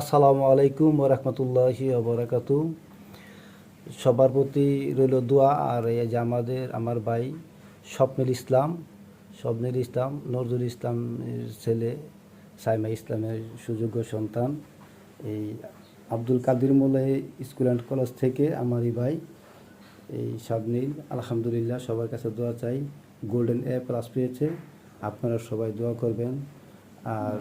আসসালামু আলাইকুম রহমতুল্লাহি বরাকাত। সবার প্রতি রইল দোয়া আর এই যে আমাদের, আমার ভাই স্বপ্নুল ইসলাম স্বপ্নুল ইসলাম, নজরুল ইসলামের ছেলে, সাইমা ইসলামের সুযোগ্য সন্তান, এই Abdul Kadir Molla school and college থেকে আমার এই ভাই, এই স্বপ্নীল, আলহামদুলিল্লাহ সবার কাছে দোয়া চাই। গোল্ডেন এ প্লাস পেয়েছে, আপনারা সবাই দোয়া করবেন। আর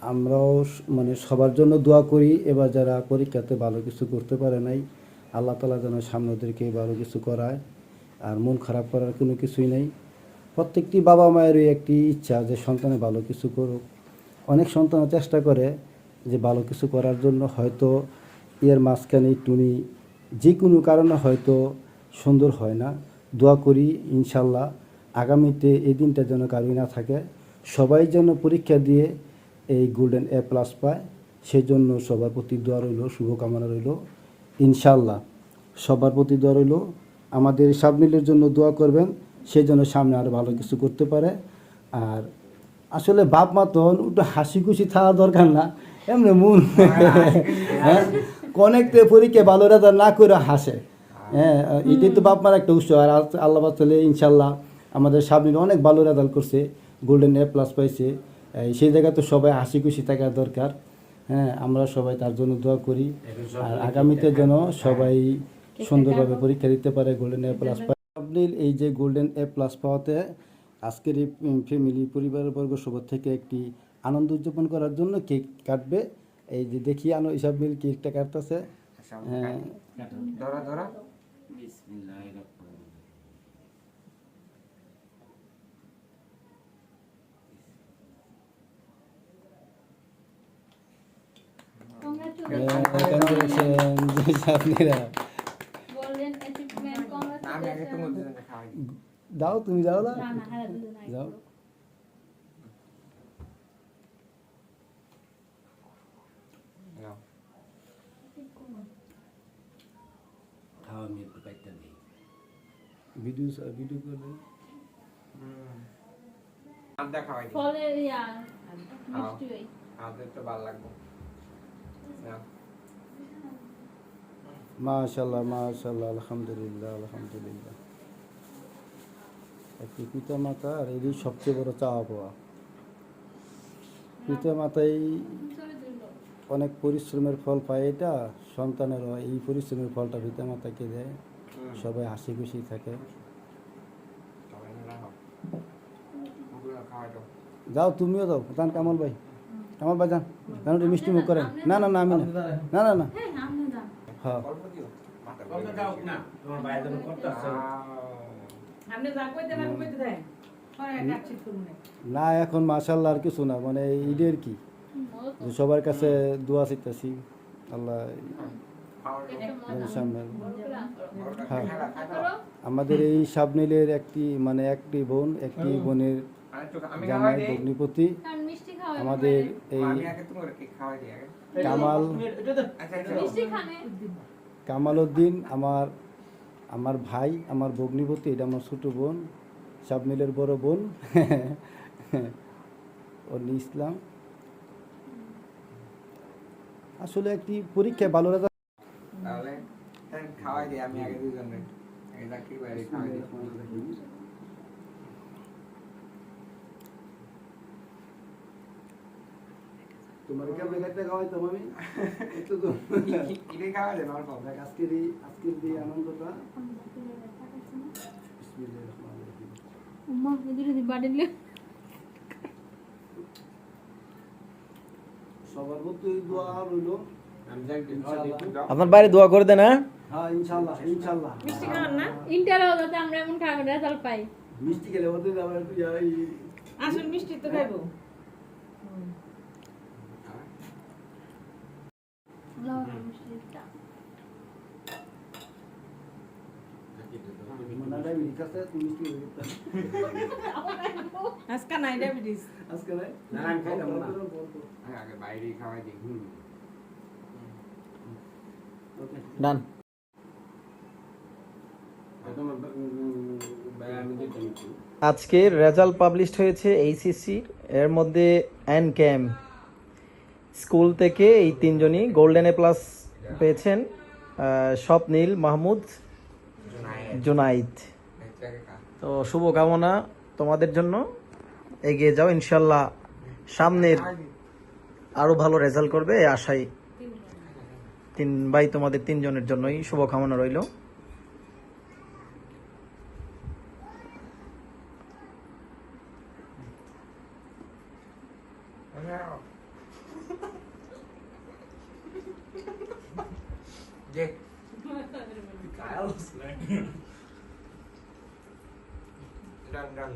আমরাও মানে সবার জন্য দোয়া করি। এবার যারা পরীক্ষাতে ভালো কিছু করতে পারে নাই, আল্লাহ তালা যেন সামনে ওদেরকে ভালো কিছু করায়। আর মন খারাপ করার কোনো কিছুই নেই। প্রত্যেকটি বাবা মায়েরই একটি ইচ্ছা যে সন্তানে ভালো কিছু করুক। অনেক সন্তান চেষ্টা করে যে ভালো কিছু করার জন্য। হয়তো এর মাঝখানে টুনি যে কোনো কারণে হয়তো সুন্দর হয় না। দোয়া করি ইনশাল্লাহ। আগামীতে এই দিনটা যেন কারোই না থাকে। সবাই যেন পরীক্ষা দিয়ে এই গোল্ডেন এ প্লাস পায়। সেই জন্য সবার প্রতি দোয়া রইল, শুভকামনা রইল। ইনশাল্লাহ সবার প্রতি দোয়া রইল। আমাদের সাবমিলের জন্য দোয়া করবেন সেই জন্য সামনে আরও ভালো কিছু করতে পারে। আর আসলে বাপ মা তো একটু হাসি খুশি থাকা দরকার না, এমনি মন হ্যাঁ অনেকতে পরীক্ষা ভালো রেজাল্ট না করে হাসে। হ্যাঁ এটাই তো বাপ মার একটা উৎস। আর আল- আল্লাহ বাতলে ইনশাল্লাহ আমাদের সামনে অনেক ভালো রেজাল্ট করছে। গোল্ডেন এ প্লাস পাইছে। সেই জায়গায় তো সবাই হাসি খুশি থাকা দরকার। হ্যাঁ আমরা সবাই তার জন্য দোয়া করি। আর আগামীতে যেন সবাই সুন্দরভাবে পরীক্ষা দিতে পারে গোল্ডেন এ প্লাস পায় আপনি এই যে গোল্ডেন এ প্লাস পাওয়াতে আজকের এই ফ্যামিলি পরিবারের বর্গ সবার থেকে একটি আনন্দ উদযাপন করার জন্য কেক কাটবে। এই যে দেখি আনো হিসাব মিল কেকটা কাটতেছে। হ্যাঁ। খাওয়াই দিই। দাও তুমি যাও না যাও। ভিডিও ভিডিও করবে ফলের ইয়া, মিষ্টি। আমাদের তো ভালো লাগবে। মাশাল্লাহ মাশাল্লাহ আলহামদুলিল্লাহ আলহামদুলিল্লাহ একটি পিতা মাতা আর এরই সবচেয়ে বড় চাওয়া পাওয়া পিতা মাতাই অনেক পরিশ্রমের ফল পায় এটা সন্তানেরও এই পরিশ্রমের ফলটা পিতা মাতাকে দেয়। সবাই হাসি খুশি থাকে। যাও তুমিও যাও। দান কামাল ভাই। ভাই যান যান মিষ্টি মুখ করেন না না না, আমি না না না হ্যাঁ। না, এখন মাশাল্লাহ আর কিছু না মানে ঈদের কি সবার কাছে দোয়া চাইতেছি, আল্লাহ সামনে হ্যাঁ। আমাদের এই সাবনীলের একটি মানে একটি বোন, একটি বোনের জামাই আমাদের এই। কামাল আচ্ছা। মিষ্টি খানে। কামাল উদ্দিন আমার আমার ভাই আমার ভগ্নিপতি এটা আমার ছোট বোন সাবনীলের বড় বোন। অলি ইসলাম। আসলে একটি পরীক্ষায় ভালো হ্যাঁ, খাওয়াই দিই আমি আগে দুজনে তোমার কেমন খাওয়াইতাম আমি একটু তো কি- কি দিয়ে খাওয়াই দেন অল্প আজকের এই আজকের এই আনন্দটা। উম্মা দি সবার প্রতি দোয়া রইল। আপনার বাইরে দোয়া করে দেন হ্যাঁ? হ্যাঁ ইনশাল্লাহ ইনশাল্লাহ মিষ্টি খাওয়ান না? ইন্টারও যাতে আমরা এমন খাবার রেজাল্ট পাই। মিষ্টি খেলে ওদের আবার একটু আসুন মিষ্টি তো খাইবো লাও না মিষ্টিটা। মানে ডায়াবেটিস আছে, তুমি মিষ্টি খেলে দিতে হবে। আজকে নাই ডায়াবেটিস আজকে নাই? না, আমি খাইতাম না। অল্প, অল্প, অল্প। আমি আগে বাইরে খাওয়াই দিই Okay. ডান আজকে রেজাল্ট পাবলিশড হয়েছে এইচএসসি এর মধ্যে এন ক্যাম স্কুল থেকে এই তিনজনই গোল্ডেন এ প্লাস পেয়েছেন স্বপ্নীল, মাহমুদ, জুনাইদ। তো শুভকামনা তোমাদের জন্য। এগিয়ে যাও, ইনশাল্লাহ সামনের আরও ভালো রেজাল্ট করবে আশাই তিন ভাই তোমাদের তিনজনের জন্যই শুভকামনা রইল। যে ডান ডান